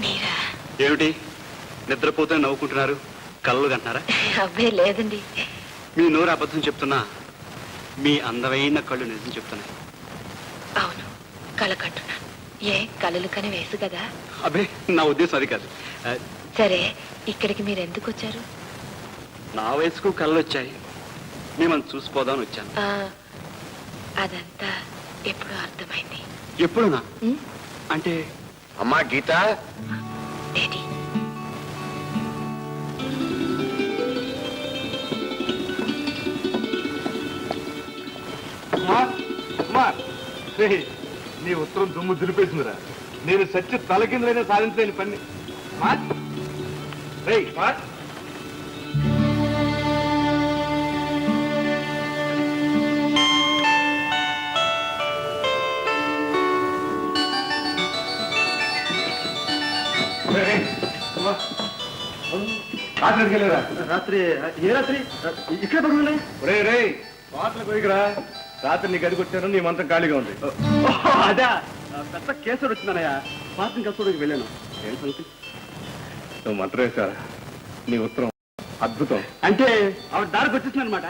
మీరా? ఏమిటి? నిద్రపోతే నవ్వుకుంటున్నారు? కలలు కంటున్నారా? అబ్బే లేదండి. మీ నోరు అబద్ధం చెప్తున్నా. మీ అందమైన కళ్ళు నిజం చెప్తున్నాయి. అవును కళ కంటున్నాను. ఏ కళలు కని వేసు కదా? అబే నా ఉద్దేశం అది కాదు. ఆ, సరే ఇక్కడికి మీరు ఎందుకు వచ్చారు? నా వయసుకు కళ్ళు వచ్చాయి. మిమ్మల్ని చూసిపోదామని వచ్చాను. ఆ, అదంతా ఎప్పుడో అర్థమైంది. ఎప్పుడునా అంటే అమ్మా గీత? డాడీ నీ ఉత్తరం దుమ్ము దులిపేసిందిరా. నేను సత్య తలకిందులైనా సాధించలేని పని. రేయ్, రాత్రి ఎక్కడికి వెళ్ళారా? రాత్రి ఏ రాత్రి? ఇక్కడ పడుకున్నాయి రే రే పాటలు పోయిరా రాత్రి నీ గదికి వచ్చాను నీ మంత్రం ఖాళీగా ఉంది. అదా. పెద్ద కేసుడు వచ్చిందనయ్యా పాత్రం కసూడికి వెళ్ళాను. ఏం సంగతి? నువ్వు మంత్రం వేశారా నీ ఉత్తరం అద్భుతం. అంటే ఆవిడ దారికి వచ్చేసింది అనమాట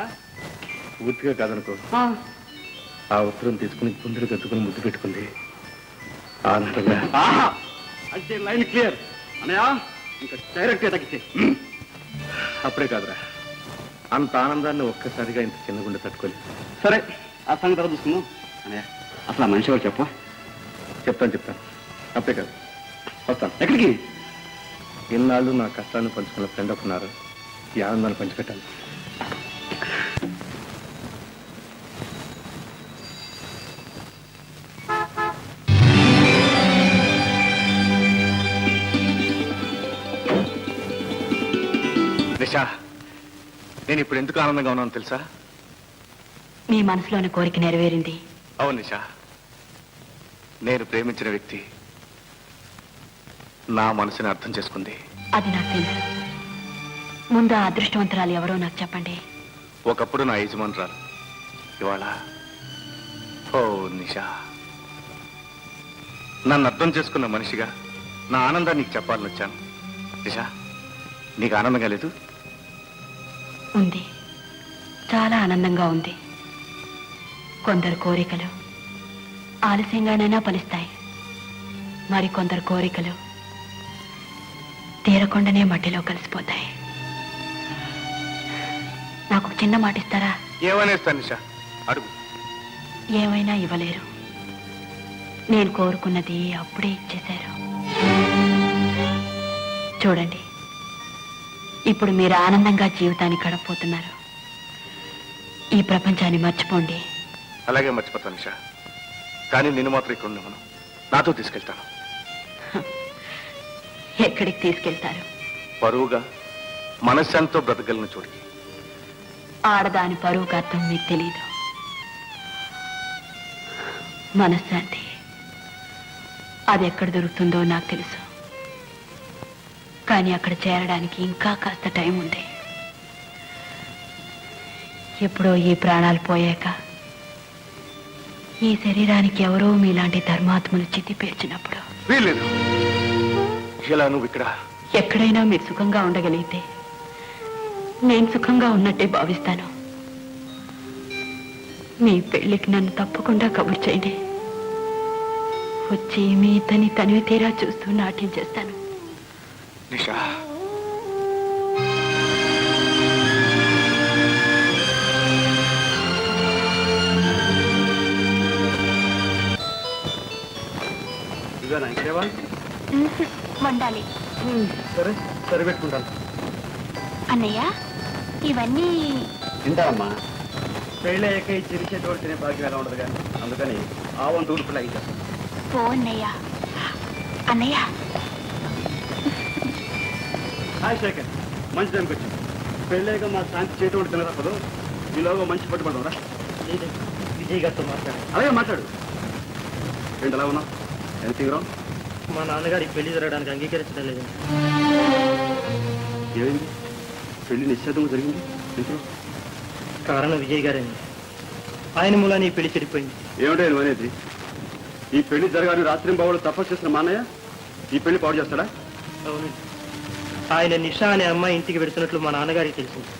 పూర్తిగా కాదనుకో. ఆ. ఉత్తరం తీసుకుని గుండెలు కట్టుకుని ముద్దు పెట్టుకుంది. ఆనందంగా అంటే లైన్ క్లియర్. అనయా ఇంకా డైరెక్ట్ తగ్గితే అప్పుడే కాదురా. అంత ఆనందాన్ని ఒక్కసారిగా ఇంత చిన్న గుండె తట్టుకోలేదు. సరే ఆ సంగతి తర్వాత చూసుకుందాం. అనయ్య అసలు ఆ మనిషి ఎవరు చెప్ప చెప్తాను చెప్తాను. అప్పుడే కాదు. వస్తాను. ఎక్కడికి? ఇన్నాళ్ళు నా కష్టాన్ని పంచుకున్న ఫ్రెండ్ ఒకన్నారు ఈ ఆనందాన్ని పంచిపెట్టాలి. నిషా నేను ఇప్పుడు ఎందుకు ఆనందంగా ఉన్నాను తెలుసా? మీ మనసులోని కోరిక నెరవేరింది. అవును నిషా. నేను ప్రేమించిన వ్యక్తి నా మనసుని అర్థం చేసుకుంది. అది నాకు తెలుసు. ముందు ఆ అదృష్టవంతురాలు ఎవరో నాకు చెప్పండి. ఒకప్పుడు నా యజమానురాలు. ఇవాళ ఓ నిషా. నన్ను అర్థం చేసుకున్న మనిషిగా నా ఆనందాన్ని నీకు చెప్పాలని వచ్చాను. నిషా నీకు ఆనందంగా లేదు? ఉంది. చాలా ఆనందంగా ఉంది. కొందరు కోరికలు ఆలస్యంగానైనా ఫలిస్తాయి. మరి కొందరు కోరికలు తీరకుండానే మట్టిలో కలిసిపోతాయి. నాకు చిన్న మాట ఇస్తారా? ఏమనేస్తాను నిషా. అడుగు. ఏమైనా ఇవ్వలేరు. నేను కోరుకున్నది అప్పుడే ఇచ్చేశారు. చూడండి. ఇప్పుడు మీరు ఆనందంగా జీవితాన్ని గడపబోతున్నారు. ఈ ప్రపంచాన్ని మర్చిపోండి. అలాగే మర్చిపోతాను నిషా. కానీ నిన్ను మాత్రం ఇక్కడ ఉండమను. నాతో తీసుకెళ్తాను. ఎక్కడికి తీసుకెళ్తారు? పరువుగా మనశ్శాంతితో బ్రతకగలను చోడికి ఆడదాని పరువుకు అర్థం మీకు తెలియదు మనశ్శాంతి. అది ఎక్కడ దొరుకుతుందో నాకు తెలుసు. కానీ అక్కడ చేరడానికి ఇంకా కాస్త టైం ఉంది. ఎప్పుడో ఈ ప్రాణాలు పోయాక ఈ శరీరానికి ఎవరో మీలాంటి ధర్మాత్మలు చితి పేర్చినప్పుడు. వీల్లేదు. ఇలా నువ్వు ఇక్కడ? ఎక్కడైనా మీరు సుఖంగా ఉండగలిగితే నేను సుఖంగా ఉన్నట్టే భావిస్తాను. మీ పెళ్ళికి నన్ను తప్పకుండా కబుర్ చేయండి. వచ్చి మీ ఇతని తనివి తీరా చూస్తూ నాట్యం చేస్తాను. నిషా. ఇదేనా ఇంకేవా వండాలి. సరే సరే పెట్టుకుంటాను. అన్నయ్య ఇవన్నీ తింటావమ్మా. పెళ్ళి అయ్యాక ఈ చిరిచేటోడు తినే భాగ్యం ఎలా ఉండదు కానీ అందుకని ఆవం తూర్పులు అయితే పో అన్నయ్య. అన్నయ్య హాయ్ శేఖర్. మంచి టైంకి వచ్చింది పెళ్ళాక మా శాంతి చేతోడు తినరప్పదు ఈలోగా మంచి పట్టుబడదాం రా. విజయ్ గారితో మాట్లాడాను అలాగే మాట్లాడు. ఏంటి ఎలా ఉన్నావు? ఎంత తీవ్రం? మా నాన్నగారికి పెళ్ళి జరగడానికి అంగీకరించడం లేదండి ఏమైంది? పెళ్ళి నిశ్చితం జరిగింది? కారణం విజయ్ గారండి ఆయన మూలాన్ని ఈ పెళ్ళి చెడిపోయింది. ఏమిటో అనేది ఈ పెళ్ళి జరగాలని రాత్రి బావులు తపస్సు చేసిన మా అన్నయ్య ఈ పెళ్ళి పాడు చేస్తాడా? అవునండి. ఆయన నిషా అనే అమ్మాయి ఇంటికి వెడుతున్నట్లు మా నాన్నగారికి తెలిసింది.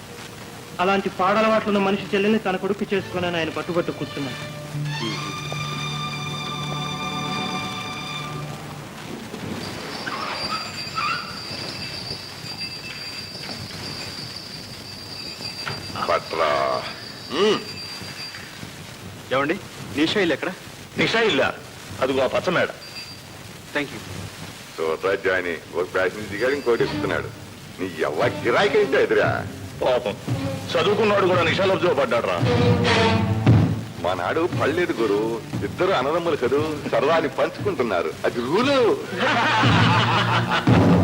అలాంటి పాడలవాట్లున్న మనిషి చెల్లెల్ని తన కొడుకు చేసుకుని ఆయన పట్టుబట్టు కూర్చున్నాను పట్రా ఏమండి? నిషా ఇల్లు ఎక్కడ? నిషా ఇల్లా అదిగో ఆ పచ్చ మేడ థ్యాంక్ యూ చూడరా జాని ఒక ప్యాసింజర్ దిగాడు ఇంకోటి ఎక్కుతున్నాడు నీ ఎవ్వ గిరాయికి అయితే ఎదురా? పాపం. చదువుకున్నాడు కూడా నిషాలో పడ్డాడు రా మా నాడు పళ్ళేదు గురు ఇద్దరు అన్నదమ్ములు కదూ సరదాని పంచుకుంటున్నారు. అది రూలు.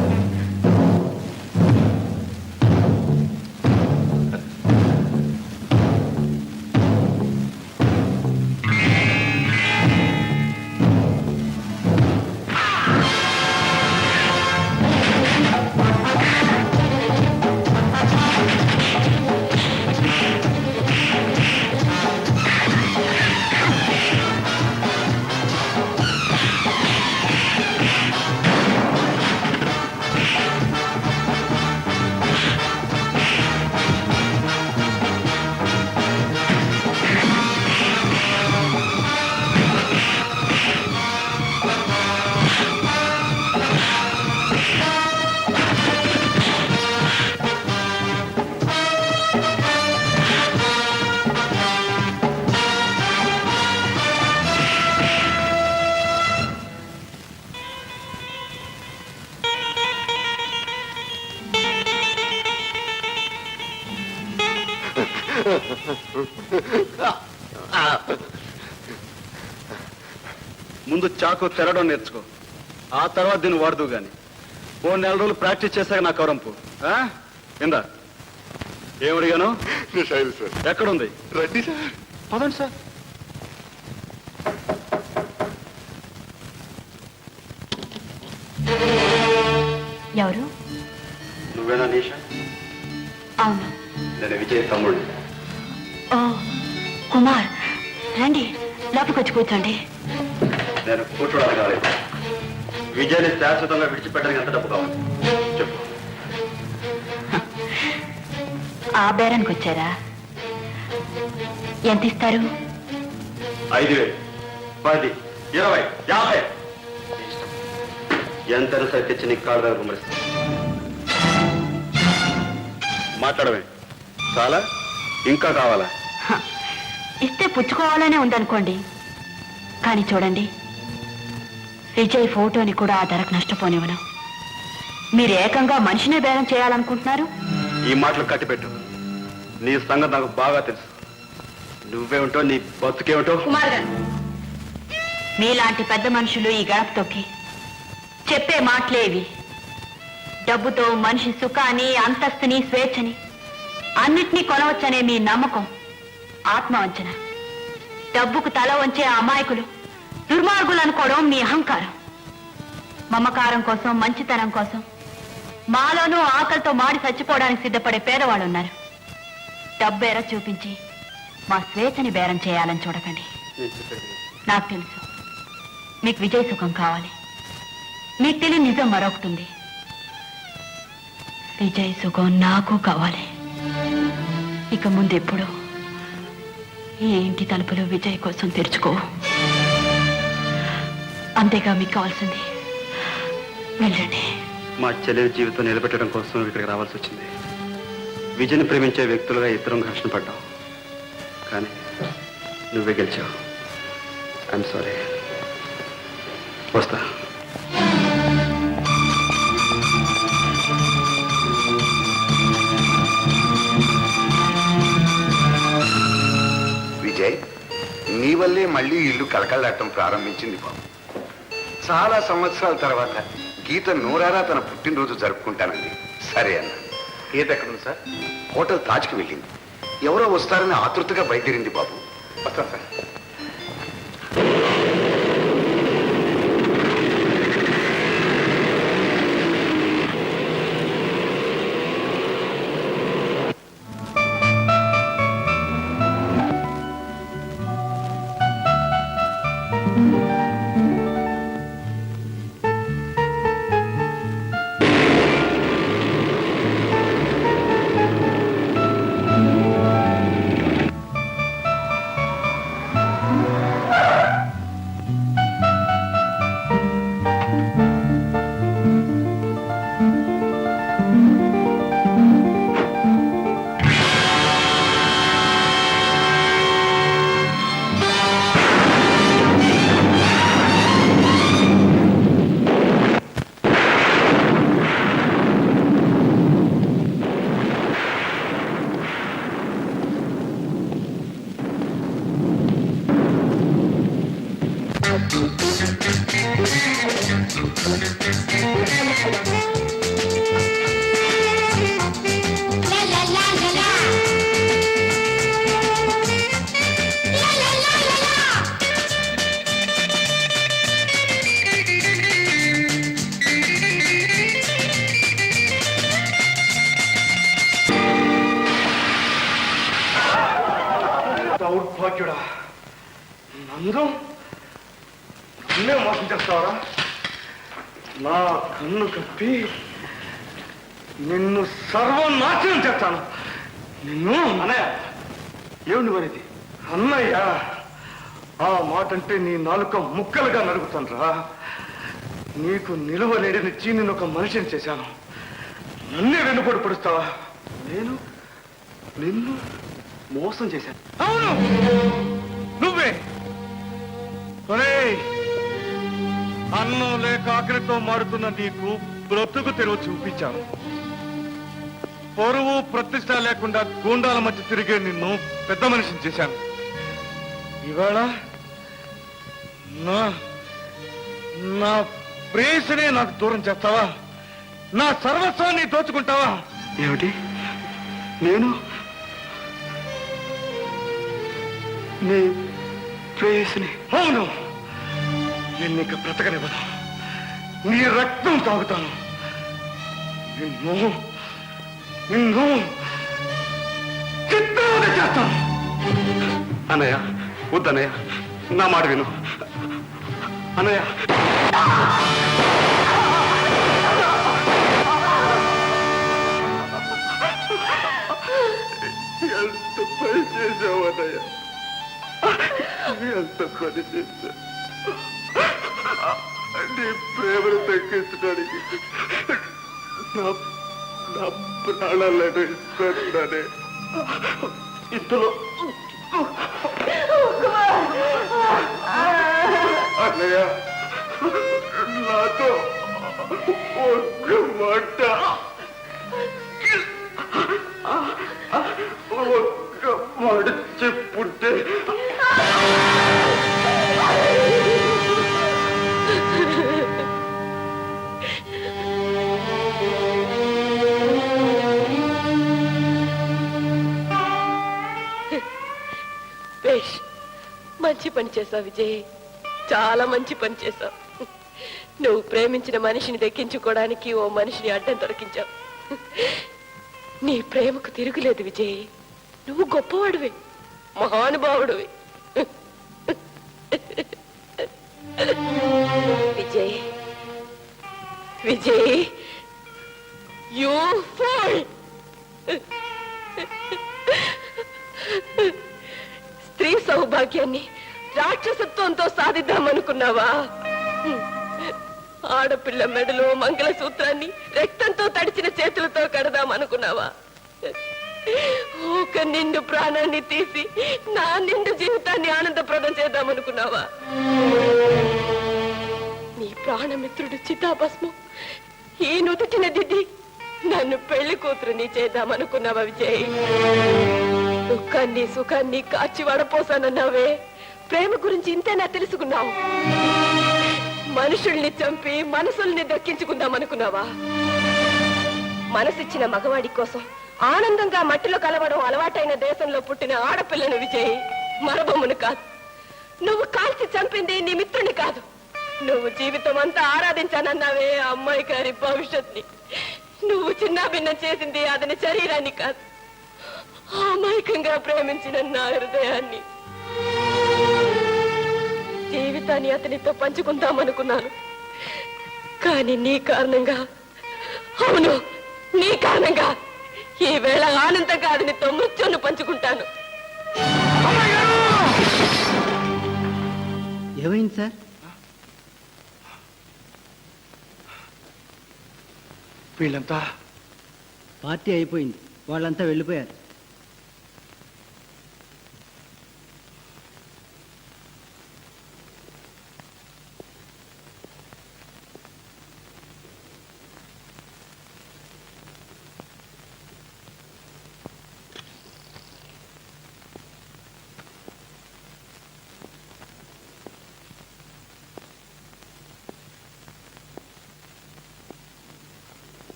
చాకు తెరడం నేర్చుకో. ఆ తర్వాత దీన్ని వాడదు గాని. ఓ నెల రోజులు ప్రాక్టీస్ చేశాక నా కవరంపు ఆ? ఇందా. ఏమడిగాను సార్. ఎక్కడుంది? రండి సార్. పదండి సార్. ఎవరు? నువ్వేనా నిషా? అవును. నేను విజయ్ తమ్ముడు ఓ కుమార్ రండి లోపలికి వచ్చి కూర్చోండి. నేను కూర్చోడానికి కాలేదు విజయాన్ని శాశ్వతంగా విడిచిపెట్టడానికి ఎంత డబ్బు కావాలి? చెప్పు. ఆ బేరానికి వచ్చారా? ఎంత ఇస్తారు? ఐదు వేలు పది ఇరవై యాభై. ఎంత సరే తెచ్చి నీకు కాళ్ళ దగ్గర కుమరిస్తా మాట్లాడమే. చాలా? ఇంకా కావాలా? ఇస్తే పుచ్చుకోవాలనే ఉందనుకోండి. కానీ చూడండి విజయ్ ఫోటోని కూడా ఆ ధరకు నష్టపోనివ్వను. మీరు ఏకంగా మనిషినే బేరం చేయాలనుకుంటున్నారు? ఈ మాటలు కట్టిపెట్టు. నీ సంగతి నాకు బాగా తెలుసు. నువ్వేమిటో నీ బతుకేమిటో కుమార్ గారు మీలాంటి పెద్ద మనుషులు ఈ గడప తొక్కి చెప్పే మాటలే ఇవి. డబ్బుతో మనిషి సుఖాన్ని అంతస్తుని స్వేచ్ఛని అన్నిటినీ కొనవచ్చనే మీ నమ్మకం ఆత్మవంచన. డబ్బుకు తల వంచే అమాయకులు దుర్మార్గులు అనుకోవడం మీ అహంకారం. మమకారం కోసం మంచితనం కోసం. మాలోనూ ఆకలితో మాడి చచ్చిపోవడానికి సిద్ధపడే పేదవాళ్ళు ఉన్నారు డబ్బేర చూపించి మా స్వేచ్ఛని బేరం చేయాలని చూడకండి. నాకు తెలుసు. మీకు విజయ సుఖం కావాలి. మీకు తెలియని నిజం మరొకటి విజయ్ సుఖం నాకు కావాలి. ఇక ముందు ఎప్పుడు ఈ ఇంటి తలుపులు విజయ్ కోసం తెరుచుకో అంతేగా మీకు కావాల్సింది. వెళ్ళండి. మా చెల్లెలి జీవితం నిలబెట్టడం కోసం ఇక్కడికి రావాల్సి వచ్చింది. విజయని ప్రేమించే వ్యక్తులుగా ఇద్దరం ఘర్షణ పడ్డాం. కానీ నువ్వే గెలిచావు. ఐఎమ్ సారీ వస్తా. విజయ్ నీ వల్లే మళ్ళీ ఇల్లు కలకలాడటం ప్రారంభించింది బాబు. చాలా సంవత్సరాల తర్వాత గీత నూరారా తన పుట్టినరోజు జరుపుకుంటానండి సరే అన్న. గీత ఎక్కడుంది సార్? హోటల్ తాజ్కి వెళ్ళింది. ఎవరో వస్తారని ఆతృతగా బయలుదేరింది బాబు. వస్తాను సార్. దౌర్భాగ్యుడా. నందం నన్నే మోసం చేస్తావరా? నా కన్ను కప్పి నిన్ను సర్వనాశనం చేస్తాను. నిన్ను అన్నయ్య ఏమిటి మరిది అన్నయ్య ఆ మాట అంటే నీ నాలుక ముక్కలుగా నరుగుతానరా నీకు నిలువ లేడిని చీని ఒక మనిషిని చేశాను. నన్నే వెన్నుపోటు పడుస్తావా? నేను? నిన్ను? మోసం చేశాను అవును! నువ్వే! అన్నం లేక ఆకలితో మారుతున్న నీకు బ్రతుకు తెరువు చూపించాను. పొరువు ప్రతిష్ట లేకుండా గూండాల మధ్య తిరిగే నిన్ను పెద్ద మనిషిని చేశాను. ఇవాళ నా నా ప్రేయసినే నాకు దూరం చేస్తావా? నా సర్వస్వాన్ని దోచుకుంటావా? ఏమిటి? నేను నీ ప్రేయసిని. అవును. నిన్ను ఇక బ్రతకనివ్వను. నీ రక్తం తాగుతాను. నిన్ను నిన్ను చిత్రవద చేస్తాను. అన్నయ్య వద్దన్నయ్య నా మాట విను. అన్నయ్య ఎంత పని చేశావు అన్నయ్య ఎంత పని చేశా నీ ప్రేమను తగ్గించడానికి నా ప్రాణాలను ఇస్తానే ఇంతలో అన్నయ్య నాతో ఒక్క మాట. ఒక్క మాట చెప్పుంటే పని చేశావు విజయ్. చాలా మంచి పని చేశావు. నువ్వు ప్రేమించిన మనిషిని దక్కించుకోవడానికి ఓ మనిషిని అడ్డం దొరికించావు. నీ ప్రేమకు తిరుగులేదు విజయ్. నువ్వు గొప్పవాడివి మహానుభావుడివి. విజయ్ విజయ్ యూ స్త్రీ సౌభాగ్యాన్ని రాక్షసత్వంతో సాధిద్దామనుకున్నావా? ఆడపిల్ల మెడలో మంగళసూత్రాన్ని రక్తంతో తడిచిన చేతులతో కడదామనుకున్నావా? ఒక నిండు ప్రాణాన్ని తీసి నా నిండు జీవితాన్ని ఆనందప్రదం చేద్దామనుకున్నావా? నీ ప్రాణమిత్రుడు చితాభస్మం. ఈ నుదుటిన దిద్ది నన్ను పెళ్ళి కూతురుని చేద్దామనుకున్నావా విజయ్? దుఃఖాన్ని సుఖాన్ని కాచి వడపోసానన్నావే. ప్రేమ గురించి ఇంతేనా తెలుసుకున్నావు? మనుషుల్ని చంపి మనసుల్ని దక్కించుకుందాం అనుకున్నావా? మనసిచ్చిన మగవాడి కోసం ఆనందంగా మట్టిలో కలవడం అలవాటైన దేశంలో పుట్టిన ఆడపిల్లని విజయ్ మరబొమ్మను కాదు. నువ్వు కాల్చి చంపింది నీ మిత్రుని కాదు. నువ్వు జీవితం అంతా ఆరాధించానన్నావే అమ్మాయి గారి భవిష్యత్ని. నువ్వు చిన్న భిన్నం చేసింది అతని శరీరాన్ని కాదు. అమాయకంగా ప్రేమించిన నా హృదయాన్ని. జీవితాన్ని అతనితో పంచుకుందామనుకున్నాను. కానీ నీ కారణంగా అవును నీ కారణంగా ఈ వేళ ఆనందంగా అతనితో మృత్యును పంచుకుంటాను. ఏమైంది సార్? వీళ్ళంతా పార్టీ అయిపోయింది. వాళ్ళంతా వెళ్ళిపోయారు.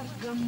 మార్గం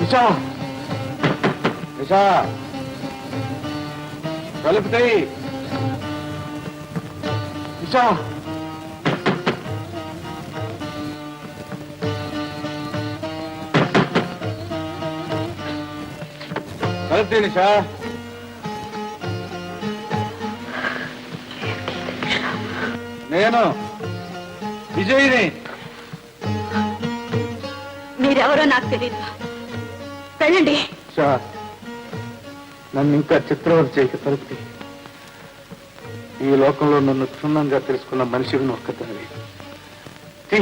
నిషా నిషా కలుపుతాయి నిషా కలుపుతాయి నిషా నేను విజయ్ని. మీరెవరో నాకు తెలియదు వెళ్ళండి. నన్ను ఇంకా చిత్రవత చేయక తలుపుతి. ఈ లోకంలో నన్ను క్షుణ్ణంగా తెలుసుకున్న మనిషిని ఒక్కదాని తీ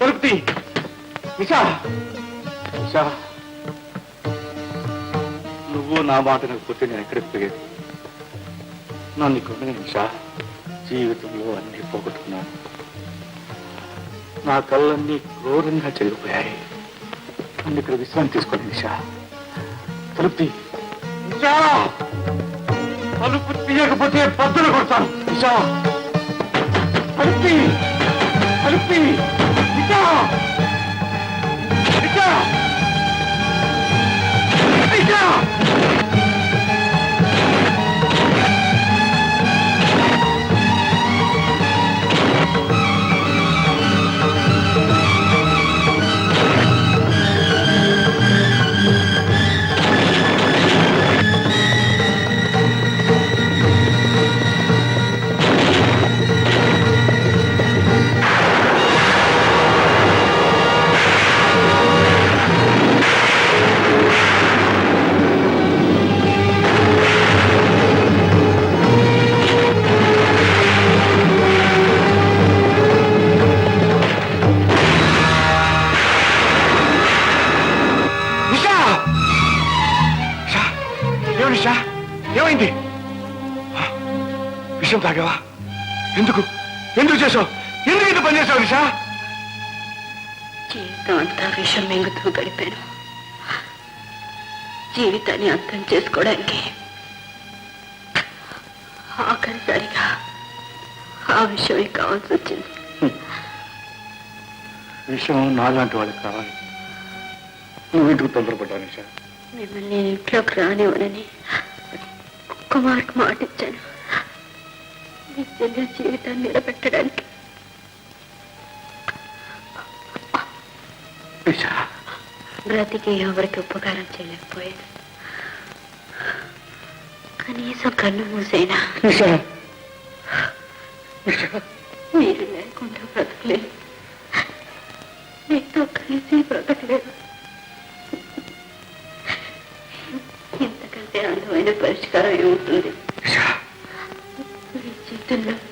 తలుపుతి. నిషా నిషా నువ్వు నా మాట పోతే నేను ఎక్కడికి పోయేది? నన్ను కొన్ని నిషా జీవితంలో అన్ని పోగొట్టుకున్నాను. నా కళ్ళన్నీ క్రూరంగా చెడిపోయాయి నన్ను ఇక్కడ విశ్రాంతి తీసుకోండి నిషా. తలుపు తలుపు తీయకపోతే బద్దలు కొడతాను నిషా. తలుపు తలుపు నిషా! విషయం తాగావా? ఎందుకు? ఎందుకు చేసావు ఎందుకు ఇంత పని చేసావు నిషా? జీవితం అంతా విషం మింగుతూ గడిపాను. జీవితాన్ని అంతం చేసుకోవడానికి ఆఖరిసారిగా ఆ విషయమే కావాల్సి వచ్చింది. విషయం నాలాంటి వాళ్ళకి కావాలి. నువ్వు ఇంటికి తొందరపడ్డావు నిషా? మిమ్మల్ని ఇంట్లోకి రానివ్వనని ఒక్క మాట మాటిచ్చాను. మీ చెల్లె జీవితాన్ని నిలబెట్టడానికి. బ్రతికి ఎవరికి ఉపకారం చేయలేకపోయాను. కనీసం కన్ను మూసైనా. మీరు లేకుండా బ్రతకలేదు మీతో కలిసి బ్రతకలేదు ఇంతకంటే అందమైన పరిష్కారం ఏముంటుంది? నిషా మీ